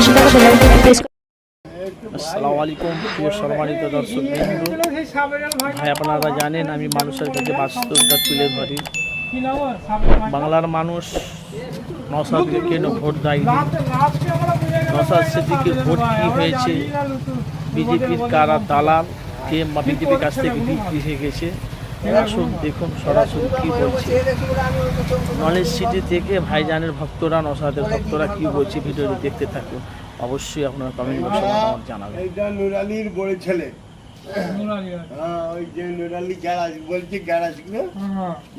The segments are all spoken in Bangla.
পাশে থাকা বেল প্রেস আসসালামু আলাইকুম প্রিয় সম্মানিত দর্শক ভাই, আপনারা জানেন আমি মানুষের কাছে বাস্তবটা তুলে ধরি। বাংলার মানুষ নসাদকে কেন ভোট দেয়নি? নসাদ সেদিকে ভোট কি হয়েছে? বিজেপির কারা দালাল? কে বিজেপির কাছ থেকে বিক্রি হয়ে গেছে? আসুন দেখুন সরাসরি কি বলছে। নলেজ সিটি থেকে ভাইজানের ভক্তরা নসাদের ভক্তরা কি বলছে ভিডিওটি দেখতে থাকুন। অবশ্যই আপনারা কমেন্ট বক্সে মতামত জানাবেন। এইটা নুরালির বড় ছেলে। হ্যাঁ ওই যে নুরালি গ্যারাজ বলছি গ্যারাজ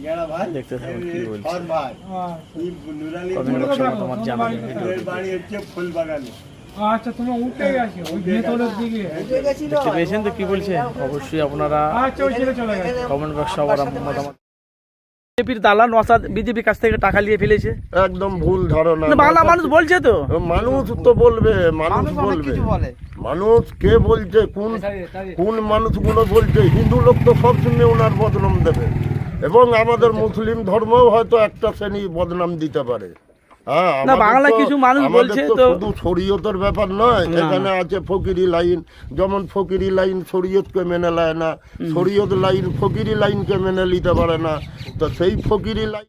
গ্যারা ভাই? দেখতে থাকুন কি বলছে। কমেন্ট বক্সে মতামত জানাবেন ভিডিওটি বাড়ি হচ্ছে ফুলবাগানে। আচ্ছা তুমি উঠে গেছো ওই ভেতরের দিকে। দেখতে পেয়েছেন তো কি বলছে? অবশ্যই আপনারা আচ্ছা ওই ছেলে চলে গেছে। কমেন্ট বক্সে আবার মতামত। বিজেপির দালাল নসাদ বিজেপির কাছ থেকে টাকা নিয়ে ফেলেছে। একদম ভুল ধারণা। বাংলা মানুষ বলছে তো। মানুষ তো বলবে মানুষ বলবে। মানুষ কে বলছে কোন কোন মানুষগুলো বলছে হিন্দু লোক তো সবসময় ওনার বদনাম দেবে। এবং আমাদের মুসলিম ধর্মও হয়তো একটা শ্রেণি বদনাম দিতে পারে। না, বাংলা কিছু মানুষ বলছে তো তো- শুধু শরীয়তের ব্যাপার নয় এখানে আছে ফকিরি লাইন। যেমন ফকিরি লাইন শরীয়তকে মেনে নেয় না শরীয়ত লাইন ফকিরি লাইনকে মেনে নিতে পারে না। তো সেই ফকিরি লাইন